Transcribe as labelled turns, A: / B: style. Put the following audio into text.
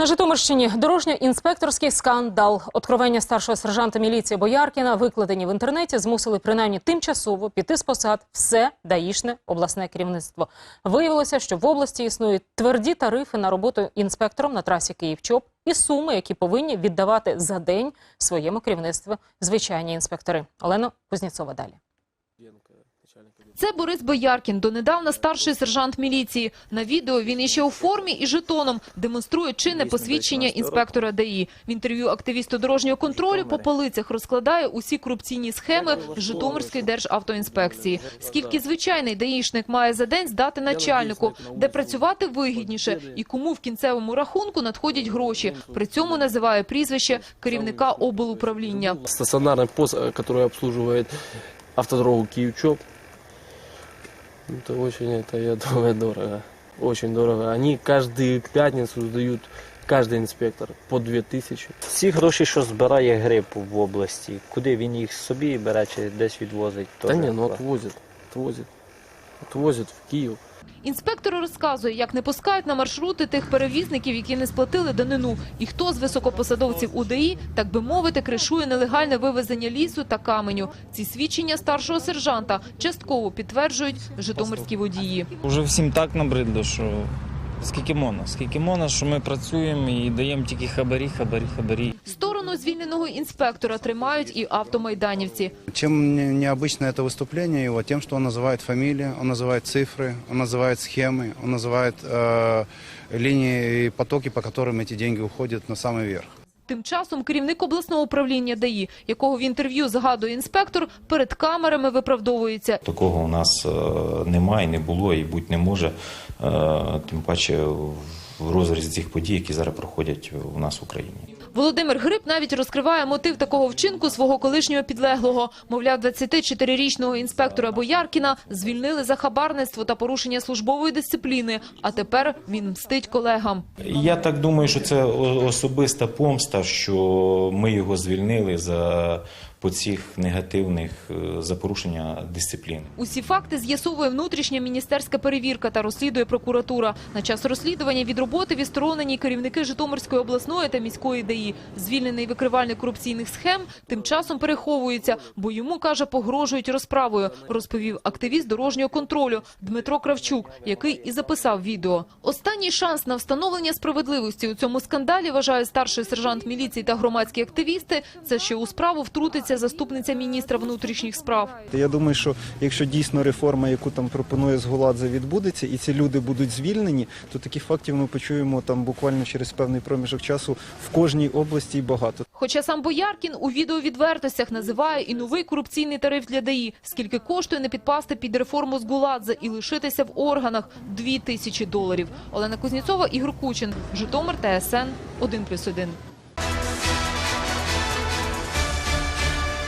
A: На Житомирщині дорожньо-інспекторський скандал. Откровення старшого сержанта міліції Бояркіна, викладені в інтернеті, змусили принаймні тимчасово піти з посад все даїшне обласне керівництво. Виявилося, що в області існують тверді тарифи на роботу інспектором на трасі Київ-Чоп і суми, які повинні віддавати за день своєму керівництву звичайні інспектори. Олена Кузнєцова далі.
B: Це Борис Бояркін, донедавна старший сержант міліції. На відео він іще у формі і жетоном демонструє чинне посвідчення інспектора ДАІ. В інтерв'ю активісту дорожнього контролю по полицях розкладає усі корупційні схеми Житомирської державтоінспекції. Скільки звичайний даїшник має за день здати начальнику, де працювати вигідніше і кому в кінцевому рахунку надходять гроші. При цьому називає прізвище керівника облуправління.
C: стационарный пост, э, который обслуживает автодорогу Киев-Чоп. Это очень, это, я думаю, дорого. Очень дорого. Они каждую пятницу сдают, каждый инспектор, по 2000.
D: Всі гроші, що збирає гриб в області, куди він їх собі бере чи десь відвозить?
C: Да
D: теж
C: не, ну
D: клас.
C: отвозят, отвозят. Отвозят в Киев.
B: Інспектор розказує, як не пускають на маршрути тих перевізників, які не сплатили данину, і хто з високопосадовців УДАІ, так би мовити, кришує нелегальне вивезення лісу та каменю. Ці свідчення старшого сержанта частково підтверджують житомирські водії.
E: Уже всім так набридло, що скільки можна, скільки можна, що ми працюємо і даємо тільки хабарі, хабарі, хабарі
B: Сторону звільненого інспектора тримають і автомайданівці.
F: Чем не- необычно это выступление его? Тем, что он называет фамилии, он называет цифры, он называет схемы, он называет э, линии и потоки, по которым эти деньги уходят на самый верх.
B: Тим часом керівник обласного управління ДАІ, якого в інтерв'ю згадує інспектор, перед камерами виправдовується.
G: Такого у нас е, немає, не було і бути не може. Е, Тим паче в розрізі цих подій, які зараз проходять у нас в Україні.
B: Володимир Гриб навіть розкриває мотив такого вчинку свого колишнього підлеглого. Мовляв, 24-річного інспектора Бояркіна звільнили за хабарництво та порушення службової дисципліни, а тепер він мстить колегам.
G: Я так думаю, що це особиста помста, що ми його звільнили за по цих негативних е, за порушення дисципліни.
B: Усі факти з'ясовує внутрішня міністерська перевірка та розслідує прокуратура. На час розслідування від роботи відсторонені керівники Житомирської обласної та міської ДАІ. Звільнений викривальник корупційних схем тим часом переховується, бо йому, каже, погрожують розправою, розповів активіст дорожнього контролю Дмитро Кравчук, який і записав відео. Останній шанс на встановлення справедливості у цьому скандалі, вважає старший сержант міліції та громадські активісти, це що у справу втрутиться заступниця міністра внутрішніх справ.
H: Я думаю, що якщо дійсно реформа, яку там пропонує Згуладзе, відбудеться, і ці люди будуть звільнені, то таких фактів ми почуємо там буквально через певний проміжок часу в кожній області і багато.
B: Хоча сам Бояркін у відеовідвертостях називає і новий корупційний тариф для ДАІ, скільки коштує не підпасти під реформу Згуладзе і лишитися в органах – дві тисячі доларів. Олена Кузнєцова, Ігор Кучин, Житомир, ТСН, 1+,1.